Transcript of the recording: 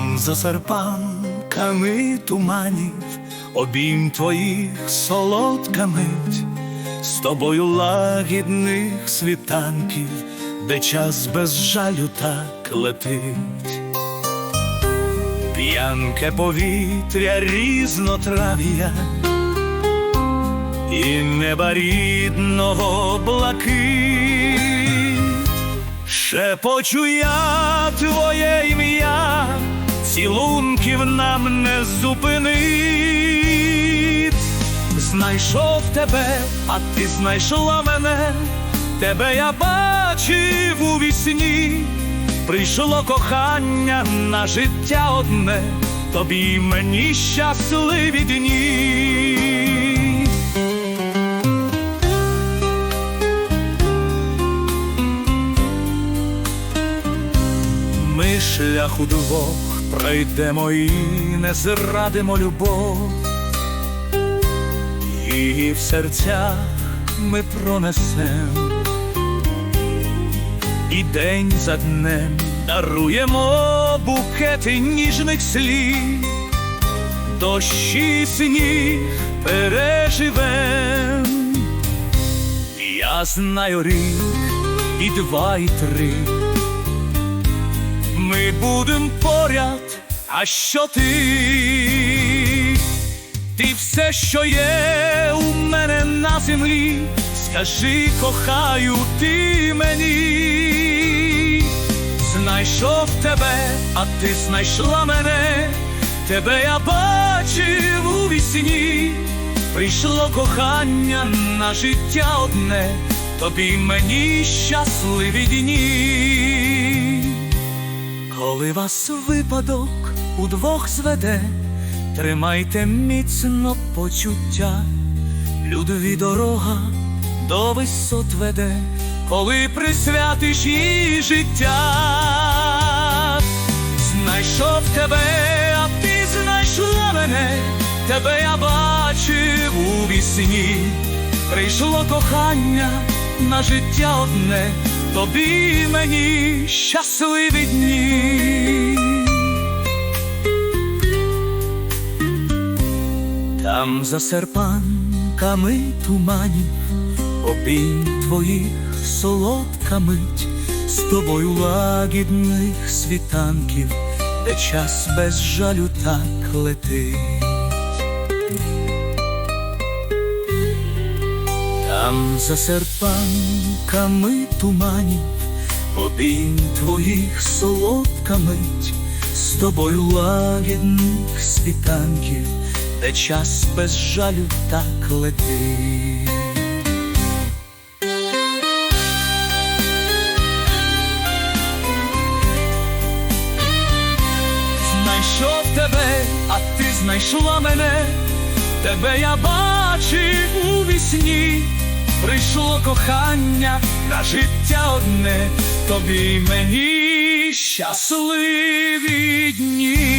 Там за серпанками туманів, обійм твоїх солодка мить, з тобою лагідних світанків, де час без жалю так летить. П'янке повітря різнотрав'я і неба рідного блакит. Шепочу я твоє ім'я, цілунків нам не зупинить. Знайшов тебе, а ти знайшла мене, тебе я бачив у вісні, прийшло кохання на життя одне, тобі й мені щасливі дні. Ми шлях удвох пройдемо і не зрадимо любов, Її в серцях ми пронесем, і день за днем даруємо букети ніжних слів, дощі сніг переживем. Я знаю рік і два, і три. Ми будем поряд, а що ти? Ти все, що є у мене на землі, скажи, кохаю ти мені, знайшов тебе, а ти знайшла мене, тебе я бачив у вісні, прийшло кохання на життя одне, тобі мені щасливі дні. Коли вас випадок удвох зведе, тримайте міцно почуття, людові дорога до висот веде, коли присвятиш їй життя, знайшов тебе, а ти знайшла мене, тебе я бачив у вісні, прийшло кохання на життя одне, тобі мені щасливі дні. Там за серпанками туманів, обійм твоїх солодка мить, з тобою лагідних світанків, де час без жалю так летить. Там за серпанками туманів, обійм твоїх солодка мить, з тобою лагідних світанків, де час без жалю так летить. Знайшов тебе, а ти знайшла мене, тебе я бачив у вісні, прийшло кохання на життя одне, тобі й мені щасливі дні.